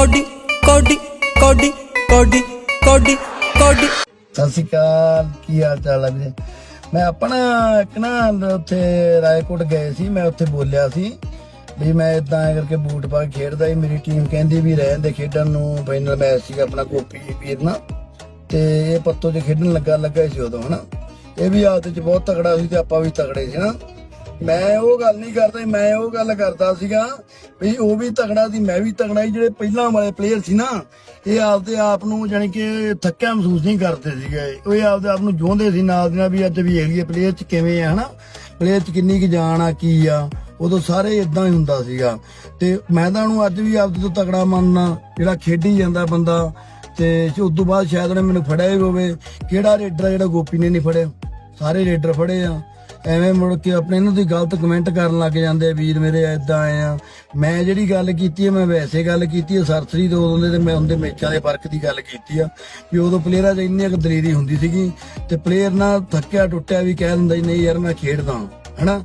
Cody ਕੋਡੀ ਕੋਡੀ ਕੋਡੀ ਕੋਡੀ ਕੋਡੀ। ਸਤਿ ਸ਼੍ਰੀ ਅਕਾਲ, ਕੀ ਹਾਲ ਚਾਲ ਹੈ ਵੀਰੇ? ਮੈਂ ਆਪਣਾ ਇੱਕ ਨਾ ਉੱਥੇ ਰਾਏਕੋਟ ਗਏ ਸੀ, ਮੈਂ ਉੱਥੇ ਬੋਲਿਆ ਸੀ ਵੀ ਮੈਂ ਇਦਾਂ ਕਰਕੇ ਬੂਟ ਪਾ ਕੇ ਖੇਡਦਾ ਸੀ। ਮੇਰੀ ਟੀਮ ਕਹਿੰਦੀ ਵੀ ਰਹਿਣ ਦੇ ਖੇਡਣ ਨੂੰ ਫਾਈਨਲ ਮੈਚ ਸੀਗਾ ਆਪਣਾ ਗੋਪੀ, ਵੀਰ ਨਾਲ ਤੇ ਇਹ ਪੱਤੋ 'ਚ ਖੇਡਣ ਲੱਗਾ ਲੱਗਾ ਸੀ ਉਦੋਂ, ਹਨਾ। ਇਹ ਵੀ ਆਦਤ 'ਚ ਬਹੁਤ ਤਕੜਾ ਸੀ ਤੇ ਆਪਾਂ ਵੀ ਤਕੜੇ ਸੀ ਨਾ ਮੈਂ ਉਹ ਗੱਲ ਨਹੀਂ ਕਰਦਾ, ਮੈਂ ਉਹ ਗੱਲ ਕਰਦਾ ਸੀਗਾ ਵੀ ਉਹ ਵੀ ਤਗੜਾ ਸੀ, ਮੈਂ ਵੀ ਤਗੜਾ ਸੀ, ਜਿਹੜੇ ਪਹਿਲਾਂ ਵਾਲੇ ਪਲੇਅਰ ਸੀ ਨਾ, ਇਹ ਆਪਦੇ ਆਪ ਨੂੰ ਜਾਨੀ ਕਿ ਥੱਕਿਆ ਮਹਿਸੂਸ ਨਹੀਂ ਕਰਦੇ ਸੀਗੇ। ਉਹ ਇਹ ਆਪਦੇ ਆਪ ਨੂੰ ਜੋਂਦੇ ਸੀ ਨਾਲ ਦੀ ਵੀ ਅੱਜ ਵੀ ਏਰੀਆ ਪਲੇਅਰ 'ਚ, ਕਿਵੇਂ ਆ, ਹਨਾ? ਪਲੇਅਰ 'ਚ ਕਿੰਨੀ ਕੁ ਜਾਨ ਆ, ਕੀ ਆ, ਉਦੋਂ ਸਾਰੇ ਇਦਾਂ ਹੀ ਹੁੰਦਾ ਸੀਗਾ। ਤੇ ਮੈਂ ਤਾਂ ਉਹਨੂੰ ਅੱਜ ਵੀ ਆਪਦੇ ਤੋਂ ਤਗੜਾ ਮੰਨਣਾ ਜਿਹੜਾ ਖੇਡੀ ਜਾਂਦਾ ਬੰਦਾ, ਤੇ ਉਸ ਤੋਂ ਬਾਅਦ ਸ਼ਾਇਦ ਉਹਨੇ ਮੈਨੂੰ ਫੜਿਆ ਹੀ ਹੋਵੇ। ਕਿਹੜਾ ਰੇਡਰ ਜਿਹੜਾ ਗੋਪੀ ਨੇ ਨਹੀਂ ਫੜਿਆ? ਸਾਰੇ ਰੇਡਰ ਫੜੇ ਆ। ਐਵੇਂ ਮੁੜ ਕੇ ਆਪਣੇ ਇਹਨਾਂ ਦੀ ਗਲਤ ਕਮੈਂਟ ਕਰਨ ਲੱਗ ਜਾਂਦੇ ਆ, ਵੀਰ ਮੇਰੇ ਐਦਾਂ ਆਏ ਆ। ਮੈਂ ਜਿਹੜੀ ਗੱਲ ਕੀਤੀ ਹੈ ਮੈਂ ਵੈਸੇ ਗੱਲ ਕੀਤੀ ਹੈ ਸਰਸਰੀ ਤੋਂ ਉਦੋਂ ਤੇ ਮੈਂ ਉਹਦੇ ਮੈਚਾਂ ਦੇ ਫ਼ਰਕ ਦੀ ਗੱਲ ਕੀਤੀ ਆ ਵੀ ਉਦੋਂ ਪਲੇਅਰਾਂ 'ਚ ਇੰਨੀ ਕੁ ਦਲੇਰੀ ਹੁੰਦੀ ਸੀਗੀ ਤੇ ਪਲੇਅਰ ਨਾ ਥੱਕਿਆ ਟੁੱਟਿਆ ਵੀ ਕਹਿ ਦਿੰਦਾ ਨਹੀਂ ਯਾਰ ਮੈਂ ਖੇਡਦਾ ਹਨਾ?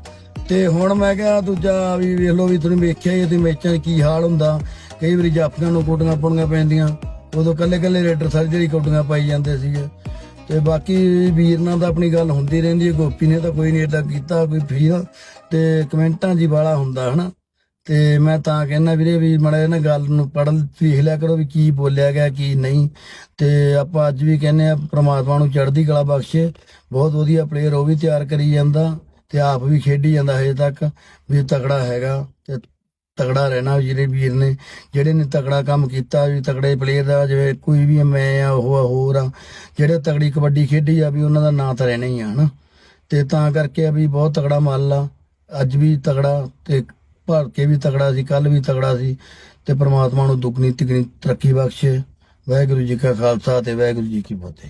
ਤੇ ਹੁਣ ਮੈਂ ਕਿਹਾ ਦੂਜਾ ਵੀ ਵੇਖ ਲਓ ਵੀ ਤੁਹਾਨੂੰ ਵੇਖਿਆ ਹੀ ਤੇ ਮੈਚਾਂ 'ਚ ਕੀ ਹਾਲ ਹੁੰਦਾ। ਕਈ ਵਾਰੀ ਜਾਫੀਆਂ ਨੂੰ ਕੋਟੀਆਂ ਪਾਉਣੀਆਂ ਪੈਂਦੀਆਂ। ਉਦੋਂ ਕੱਲੇ ਕੱਲੇ ਰੇਡਰ ਸਰਜਰੀ ਕੋਟੀਆਂ ਪਾਈ ਜਾਂਦੇ ਸੀਗੇ। ਤੇ ਬਾਕੀ ਵੀਰ ਨਾਲ ਤਾਂ ਆਪਣੀ ਗੱਲ ਹੁੰਦੀ ਰਹਿੰਦੀ ਹੈ, ਗੋਪੀ ਨੇ ਤਾਂ ਕੋਈ ਨਹੀਂ ਏਦਾਂ ਕੀਤਾ, ਕੋਈ ਫੀਲ ਤੇ ਕਮੈਂਟਾਂ ਜੀ ਵਾਲਾ ਹੁੰਦਾ, ਹਨਾ। ਤੇ ਮੈਂ ਤਾਂ ਕਹਿੰਦਾ ਵੀਰੇ ਵੀ ਮੜਾ ਇਹਨਾਂ ਗੱਲ ਨੂੰ ਪੜ੍ਹ ਵੇਖ ਲਿਆ ਕਰੋ ਵੀ ਕੀ ਬੋਲਿਆ ਗਿਆ, ਕੀ ਨਹੀਂ। ਤੇ ਆਪਾਂ ਅੱਜ ਵੀ ਕਹਿੰਦੇ ਆ ਪ੍ਰਮਾਤਮਾ ਨੂੰ ਚੜ੍ਹਦੀ ਕਲਾ ਬਖਸ਼ੇ। ਬਹੁਤ ਵਧੀਆ ਪਲੇਅਰ ਉਹ ਵੀ ਤਿਆਰ ਕਰੀ ਜਾਂਦਾ ਤੇ ਆਪ ਵੀ ਖੇਡੀ ਜਾਂਦਾ ਹਜੇ ਤੱਕ, ਵੀ ਤਕੜਾ ਹੈਗਾ। ਤੇ ਤਗੜਾ ਰਹਿਣਾ ਜਿਹੜੇ ਵੀਰ ਨੇ ਜਿਹੜੇ ਨੇ ਤਗੜਾ ਕੰਮ ਕੀਤਾ ਵੀ ਤਗੜੇ ਪਲੇਅਰ ਦਾ ਜਿਵੇਂ ਕੋਈ ਵੀ ਮੈਂ ਆ ਉਹ ਆ, ਹੋਰ ਆ ਜਿਹੜੇ ਤਗੜੀ ਕਬੱਡੀ ਖੇਡੀ ਆ ਵੀ ਉਹਨਾਂ ਦਾ ਨਾਂ ਤਾਂ ਰਹਿਣਾ ਹੀ ਆ ਹਨਾ। ਤੇ ਤਾਂ ਕਰਕੇ ਆ ਵੀ ਬਹੁਤ ਤਗੜਾ ਮੱਲ ਆ ਅੱਜ ਵੀ ਤਗੜਾ ਤੇ ਭਰ ਕੇ ਵੀ ਤਗੜਾ ਸੀ ਕੱਲ ਵੀ ਤਗੜਾ ਸੀ ਤੇ ਪ੍ਰਮਾਤਮਾ ਨੂੰ ਦੁੱਗਣੀ ਤਿਗਣੀ ਤਰੱਕੀ ਬਖਸ਼ੇ। ਵਾਹਿਗੁਰੂ ਜੀ ਕਾ ਖਾਲਸਾ ਤੇ ਵਾਹਿਗੁਰੂ ਜੀ ਕੀ ਫਤਿਹ।